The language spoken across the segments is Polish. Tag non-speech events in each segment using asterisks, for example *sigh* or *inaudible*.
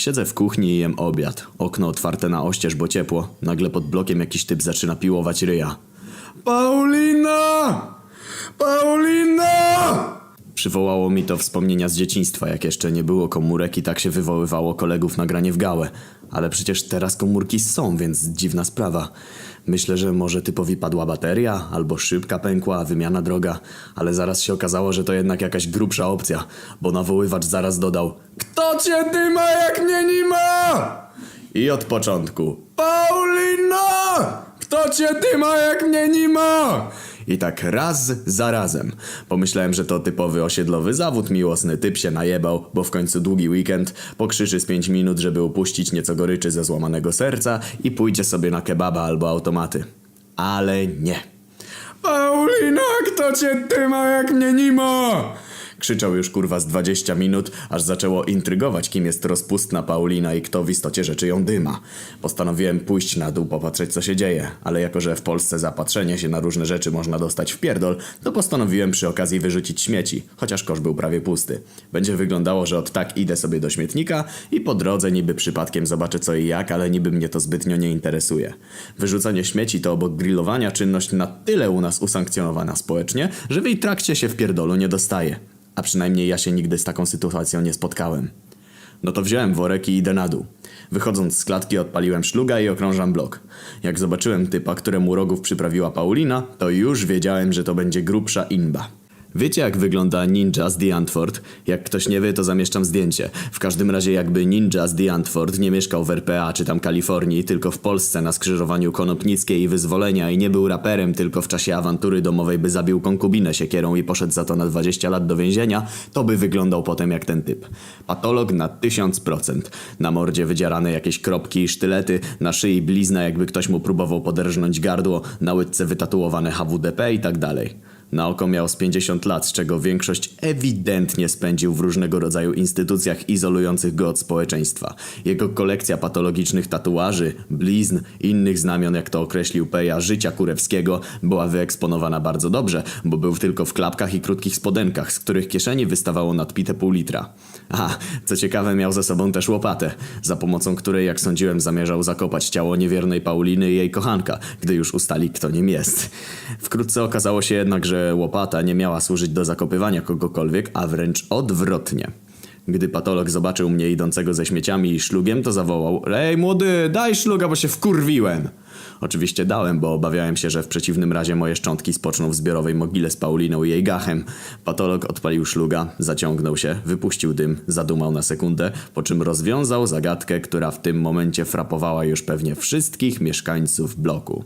Siedzę w kuchni i jem obiad. Okno otwarte na oścież, bo ciepło. Nagle pod blokiem jakiś typ zaczyna piłować ryja. Paulina! Paulina! Przywołało mi to wspomnienia z dzieciństwa, jak jeszcze nie było komórek i tak się wywoływało kolegów na granie w gałę. Ale przecież teraz komórki są, więc dziwna sprawa. Myślę, że może typowi padła bateria, albo szybka pękła, wymiana droga, ale zaraz się okazało, że to jednak jakaś grubsza opcja, bo nawoływacz zaraz dodał Kto cię dyma jak mnie nie ma? I od początku Paulina! Kto cię dyma jak mnie nie ma? I tak raz za razem. Pomyślałem, że to typowy osiedlowy zawód miłosny. Typ się najebał, bo w końcu długi weekend. Pokrzyczy z 5 minut, żeby upuścić nieco goryczy ze złamanego serca i pójdzie sobie na kebaba albo automaty. Ale nie. Paulina, kto cię dyma jak mnie nie ma? Krzyczał już kurwa z 20 minut, aż zaczęło intrygować, kim jest rozpustna Paulina i kto w istocie rzeczy ją dyma. Postanowiłem pójść na dół, popatrzeć co się dzieje, ale jako że w Polsce zapatrzenie się na różne rzeczy można dostać w pierdol, to postanowiłem przy okazji wyrzucić śmieci, chociaż kosz był prawie pusty. Będzie wyglądało, że od tak idę sobie do śmietnika i po drodze niby przypadkiem zobaczę co i jak, ale niby mnie to zbytnio nie interesuje. Wyrzucanie śmieci to obok grillowania czynność na tyle u nas usankcjonowana społecznie, że w jej trakcie się w pierdolu nie dostaje. A przynajmniej ja się nigdy z taką sytuacją nie spotkałem. No to wziąłem worek i idę na dół. Wychodząc z klatki odpaliłem szluga i okrążam blok. Jak zobaczyłem typa, któremu rogów przyprawiła Paulina, to już wiedziałem, że to będzie grubsza inba. Wiecie jak wygląda ninja z The Antwoord? Jak ktoś nie wie, to zamieszczam zdjęcie. W każdym razie jakby ninja z The Antwoord nie mieszkał w RPA czy tam Kalifornii, tylko w Polsce na skrzyżowaniu Konopnickiej i Wyzwolenia i nie był raperem, tylko w czasie awantury domowej by zabił konkubinę siekierą i poszedł za to na 20 lat do więzienia, to by wyglądał potem jak ten typ. Patolog na 1000%. Na mordzie wydzierane jakieś kropki i sztylety, na szyi blizna jakby ktoś mu próbował poderżnąć gardło, na łydce wytatuowane HWDP i tak dalej. Na oko miał z 50 lat, z czego większość ewidentnie spędził w różnego rodzaju instytucjach izolujących go od społeczeństwa. Jego kolekcja patologicznych tatuaży, blizn innych znamion, jak to określił Peja, życia kurewskiego, była wyeksponowana bardzo dobrze, bo był tylko w klapkach i krótkich spodenkach, z których kieszeni wystawało nadpite pół litra. A, co ciekawe, miał ze sobą też łopatę, za pomocą której, jak sądziłem, zamierzał zakopać ciało niewiernej Pauliny i jej kochanka, gdy już ustali, kto nim jest. Wkrótce okazało się jednak, że łopata nie miała służyć do zakopywania kogokolwiek, a wręcz odwrotnie. Gdy patolog zobaczył mnie idącego ze śmieciami i szlugiem, to zawołał Ej młody, daj szluga, bo się wkurwiłem! Oczywiście dałem, bo obawiałem się, że w przeciwnym razie moje szczątki spoczną w zbiorowej mogile z Pauliną i jej gachem. Patolog odpalił szluga, zaciągnął się, wypuścił dym, zadumał na sekundę, po czym rozwiązał zagadkę, która w tym momencie frapowała już pewnie wszystkich mieszkańców bloku.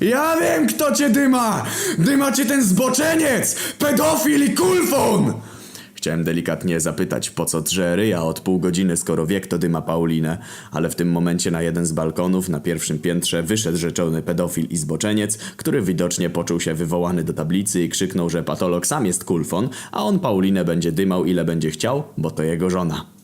Ja wiem, kto cię dyma! Dyma cię ten zboczeniec! Pedofil i kulfon! Chciałem delikatnie zapytać, po co drze ryja od pół godziny, skoro wie, kto dyma Paulinę, ale w tym momencie na jeden z balkonów na pierwszym piętrze wyszedł rzeczony pedofil i zboczeniec, który widocznie poczuł się wywołany do tablicy i krzyknął, że patolog sam jest kulfon, a on Paulinę będzie dymał ile będzie chciał, bo to jego żona.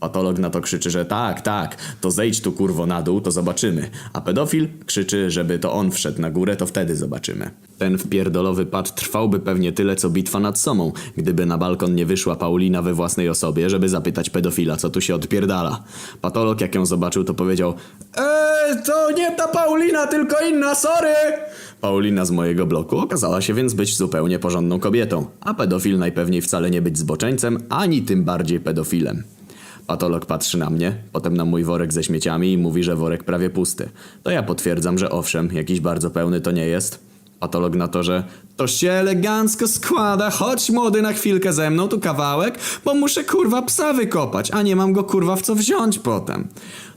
Patolog na to krzyczy, że tak, tak, to zejdź tu kurwo na dół, to zobaczymy. A pedofil krzyczy, żeby to on wszedł na górę, to wtedy zobaczymy. Ten wpierdolowy pad trwałby pewnie tyle, co bitwa nad Somą, gdyby na balkon nie wyszła Paulina we własnej osobie, żeby zapytać pedofila, co tu się odpierdala. Patolog, jak ją zobaczył, to powiedział Eee, to nie ta Paulina, tylko inna, sorry! Paulina z mojego bloku okazała się więc być zupełnie porządną kobietą, a pedofil najpewniej wcale nie być zboczeńcem, ani tym bardziej pedofilem. Patolog patrzy na mnie, potem na mój worek ze śmieciami i mówi, że worek prawie pusty. To ja potwierdzam, że owszem, jakiś bardzo pełny to nie jest. Patolog na to, że to się elegancko składa, chodź młody na chwilkę ze mną, tu kawałek, bo muszę kurwa psa wykopać, a nie mam go kurwa w co wziąć potem.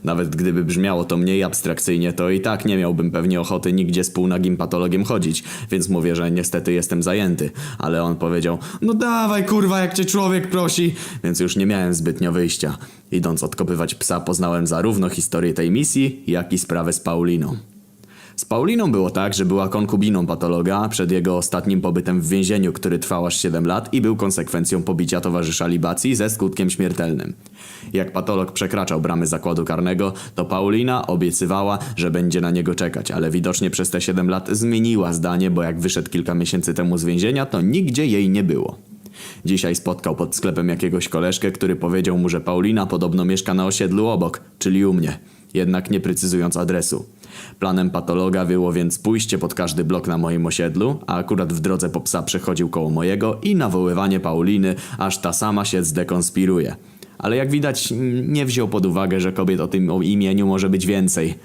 Nawet gdyby brzmiało to mniej abstrakcyjnie, to i tak nie miałbym pewnie ochoty nigdzie z półnagim patologiem chodzić, więc mówię, że niestety jestem zajęty. Ale on powiedział, no dawaj kurwa jak cię człowiek prosi, więc już nie miałem zbytnio wyjścia. Idąc odkopywać psa poznałem zarówno historię tej misji, jak i sprawę z Pauliną. Z Pauliną było tak, że była konkubiną patologa przed jego ostatnim pobytem w więzieniu, który trwał aż 7 lat i był konsekwencją pobicia towarzysza libacji ze skutkiem śmiertelnym. Jak patolog przekraczał bramy zakładu karnego, to Paulina obiecywała, że będzie na niego czekać, ale widocznie przez te 7 lat zmieniła zdanie, bo jak wyszedł kilka miesięcy temu z więzienia, to nigdzie jej nie było. Dzisiaj spotkał pod sklepem jakiegoś koleżkę, który powiedział mu, że Paulina podobno mieszka na osiedlu obok, czyli u mnie, jednak nie precyzując adresu. Planem patologa było więc pójście pod każdy blok na moim osiedlu, a akurat w drodze po psa przechodził koło mojego i nawoływanie Pauliny, aż ta sama się zdekonspiruje. Ale jak widać, nie wziął pod uwagę, że kobiet o tym o imieniu może być więcej.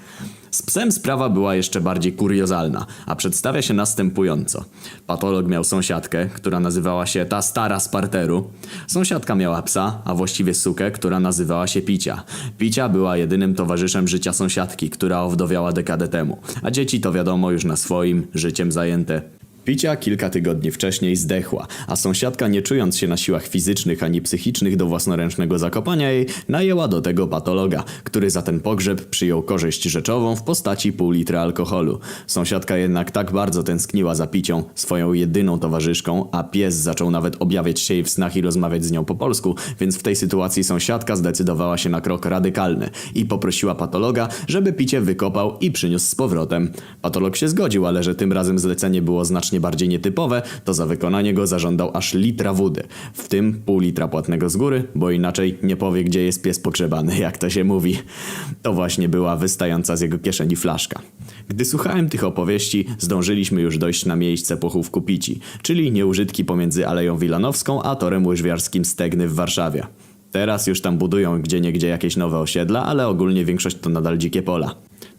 Z psem sprawa była jeszcze bardziej kuriozalna, a przedstawia się następująco. Patolog miał sąsiadkę, która nazywała się ta stara z parteru. Sąsiadka miała psa, a właściwie sukę, która nazywała się Picia. Picia była jedynym towarzyszem życia sąsiadki, która owdowiała dekadę temu, a dzieci to wiadomo już na swoim, życiem zajęte. Picia kilka tygodni wcześniej zdechła, a sąsiadka nie czując się na siłach fizycznych ani psychicznych do własnoręcznego zakopania jej, najęła do tego patologa, który za ten pogrzeb przyjął korzyść rzeczową w postaci pół litra alkoholu. Sąsiadka jednak tak bardzo tęskniła za picią, swoją jedyną towarzyszką, a pies zaczął nawet objawiać się jej w snach i rozmawiać z nią po polsku, więc w tej sytuacji sąsiadka zdecydowała się na krok radykalny i poprosiła patologa, żeby picie wykopał i przyniósł z powrotem. Patolog się zgodził, ale że tym razem zlecenie było znacznie bardziej nietypowe, to za wykonanie go zażądał aż litra wody, w tym pół litra płatnego z góry, bo inaczej nie powie, gdzie jest pies pogrzebany, *laughs* jak to się mówi. To właśnie była wystająca z jego kieszeni flaszka. Gdy słuchałem tych opowieści, zdążyliśmy już dojść na miejsce pochówku Pici, czyli nieużytki pomiędzy Aleją Wilanowską a torem łyżwiarskim Stegny w Warszawie. Teraz już tam budują gdzieniegdzie jakieś nowe osiedla, ale ogólnie większość to nadal dzikie pola.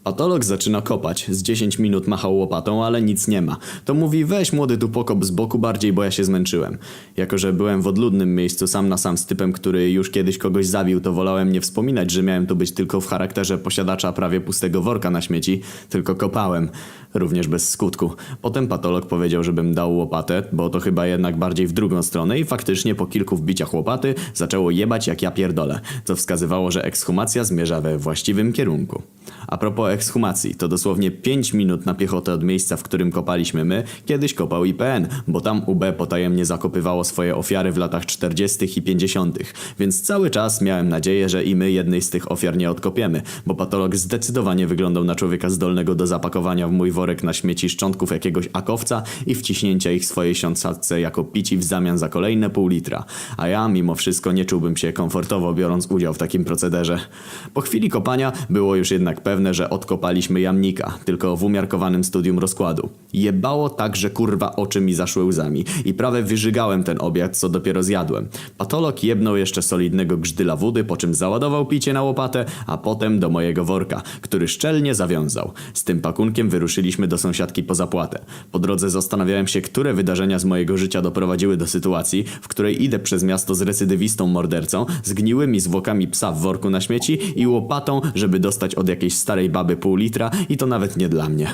Patolog zaczyna kopać, z 10 minut machał łopatą, ale nic nie ma. To mówi weź młody tu pokop z boku bardziej, bo ja się zmęczyłem. Jako, że byłem w odludnym miejscu sam na sam z typem, który już kiedyś kogoś zabił, to wolałem nie wspominać, że miałem tu być tylko w charakterze posiadacza prawie pustego worka na śmieci, tylko kopałem. Również bez skutku. Potem patolog powiedział, żebym dał łopatę, bo to chyba jednak bardziej w drugą stronę i faktycznie po kilku wbiciach łopaty zaczęło jebać jak ja pierdolę, co wskazywało, że ekshumacja zmierza we właściwym kierunku. A propos ekshumacji, to dosłownie 5 minut na piechotę od miejsca, w którym kopaliśmy my, kiedyś kopał IPN, bo tam UB potajemnie zakopywało swoje ofiary w latach 40. i 50., więc cały czas miałem nadzieję, że i my jednej z tych ofiar nie odkopiemy, bo patolog zdecydowanie wyglądał na człowieka zdolnego do zapakowania w mój worek na śmieci szczątków jakiegoś akowca i wciśnięcia ich swojej siądźce jako pici w zamian za kolejne pół litra. A ja mimo wszystko nie czułbym się komfortowo biorąc udział w takim procederze. Po chwili kopania było już jednak pewne, że odkopaliśmy jamnika, tylko w umiarkowanym studium rozkładu. Jebało tak, że kurwa oczy mi zaszły łzami i prawie wyżygałem ten obiad, co dopiero zjadłem. Patolog jebnął jeszcze solidnego grzdyla wody, po czym załadował picie na łopatę, a potem do mojego worka, który szczelnie zawiązał. Z tym pakunkiem wyruszyliśmy do sąsiadki po zapłatę. Po drodze zastanawiałem się, które wydarzenia z mojego życia doprowadziły do sytuacji, w której idę przez miasto z recydywistą mordercą, zgniłymi zwłokami psa w worku na śmieci i łopatą, żeby dostać od jakiejś starej baby pół litra i to nawet nie dla mnie.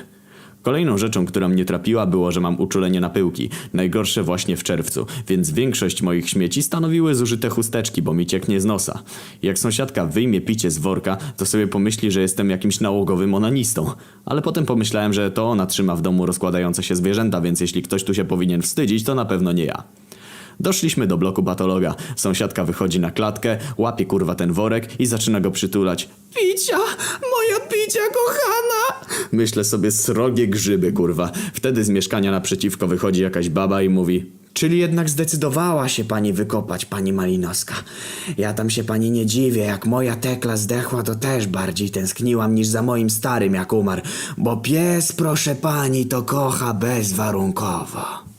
Kolejną rzeczą, która mnie trapiła było, że mam uczulenie na pyłki, najgorsze właśnie w czerwcu, więc większość moich śmieci stanowiły zużyte chusteczki, bo mi cieknie z nosa. Jak sąsiadka wyjmie picie z worka, to sobie pomyśli, że jestem jakimś nałogowym onanistą. Ale potem pomyślałem, że to ona trzyma w domu rozkładające się zwierzęta, więc jeśli ktoś tu się powinien wstydzić, to na pewno nie ja. Doszliśmy do bloku patologa. Sąsiadka wychodzi na klatkę, łapie kurwa ten worek i zaczyna go przytulać. Picia! Moja picia kochana! Myślę sobie srogie grzyby, kurwa. Wtedy z mieszkania naprzeciwko wychodzi jakaś baba i mówi... Czyli jednak zdecydowała się pani wykopać, pani Malinowska. Ja tam się pani nie dziwię, jak moja tekla zdechła, to też bardziej tęskniłam niż za moim starym, jak umarł. Bo pies, proszę pani, to kocha bezwarunkowo.